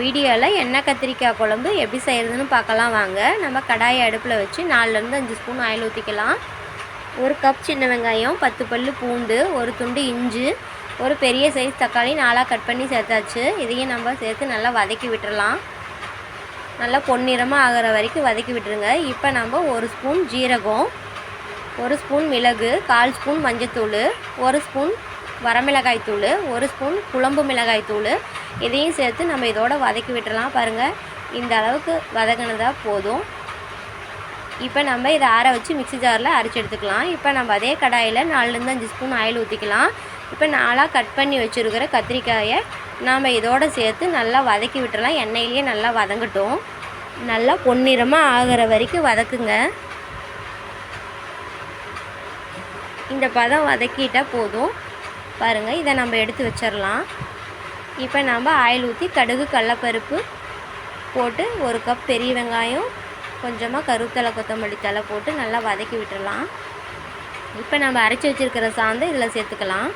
வீடியோவில் எண்ணெய் கத்திரிக்காய் குழம்பு எப்படி செய்கிறதுன்னு பார்க்கலாம் வாங்க. நம்ம கடாயை அடுப்பில் வச்சு நாலுலேருந்து அஞ்சு ஸ்பூன் ஆயில் ஊற்றிக்கலாம் ஒரு கப் சின்ன வெங்காயம் பத்து பல்லு பூண்டு ஒரு துண்டு இஞ்சி ஒரு பெரிய சைஸ் தக்காளி நாலாக கட் பண்ணி சேர்த்தாச்சு. இதையும் நம்ம சேர்த்து நல்லா வதக்கி விட்டுறலாம். நல்லா பொன்னிறமாக ஆகிற வரைக்கும் வதக்கி விட்டுருங்க. இப்போ நம்ம ஒரு ஸ்பூன் ஜீரகம் ஒரு ஸ்பூன் மிளகு கால் ஸ்பூன் மஞ்சத்தூள் ஒரு ஸ்பூன் வரமிளகாய் தூள் ஒரு ஸ்பூன் குழம்பு மிளகாய் தூள். இதையும் சேர்த்து நம்ம இதோட வதக்கி விட்டுறலாம் பாருங்கள் இந்த அளவுக்கு வதங்கினதா போதும். இப்போ நம்ம இதை ஆற வச்சு மிக்ஸி ஜாரில் அரைச்சி எடுத்துக்கலாம். இப்போ நம்ம அதே கடாயில் நாலுலேருந்து அஞ்சு ஸ்பூன் ஆயில் ஊற்றிக்கலாம் இப்போ நாலாக கட் பண்ணி வச்சுருக்கிற கத்திரிக்காயை நாம் இதோடு சேர்த்து நல்லா வதக்கி விட்டுறலாம். எண்ணெயிலேயே நல்லா வதங்கட்டும். நல்லா பொன்னிறமாக ஆகிற வரைக்கும் வதக்குங்க. இந்த பதம் வதக்கிட்டால் போதும். பாருங்கள் இதை நம்ம எடுத்து வச்சிடலாம் இப்போ நம்ம ஆயில் ஊற்றி கடுகு கடலப்பருப்பு போட்டு ஒரு கப் பெரிய வெங்காயம் கொஞ்சமாக கருத்தலை கொத்தமல்லி தலை போட்டு நல்லா வதக்கி விட்டுடலாம் இப்போ நம்ம அரைச்சி வச்சுருக்கிற சாந்து இதில் சேர்த்துக்கலாம்.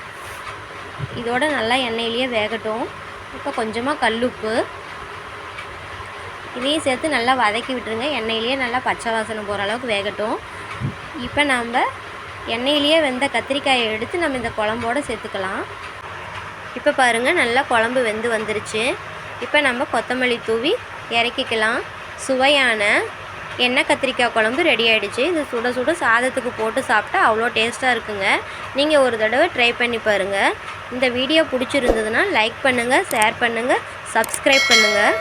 இதோட நல்லா எண்ணெயிலேயே வேகட்டும். இப்போ கொஞ்சமாக கல்லுப்பு. இதையும் சேர்த்து நல்லா வதக்கி விட்டுருங்க. எண்ணெயிலேயே நல்லா பச்சை வாசனை போகிற அளவுக்கு வேகட்டும். இப்போ நம்ம எண்ணெயிலேயே வெந்த கத்திரிக்காயை எடுத்து நம்ம இந்த குழம்போடு சேர்த்துக்கலாம். இப்போ பாருங்கள் நல்லா குழம்பு வெந்து வந்துருச்சு. இப்போ நம்ம கொத்தமல்லி தூவி இறக்கிக்கலாம். சுவையான எண்ணெய் கத்திரிக்காய் குழம்பு ரெடி ஆகிடுச்சு இது சுட சுட சாதத்துக்கு போட்டு சாப்பிட்டா அவ்வளோ டேஸ்ட்டாக இருக்குங்க. நீங்கள் ஒரு தடவை ட்ரை பண்ணி பாருங்கள் இந்த வீடியோ பிடிச்சிருந்ததுன்னா லைக் பண்ணுங்கள் ஷேர் பண்ணுங்கள் சப்ஸ்கிரைப் பண்ணுங்கள்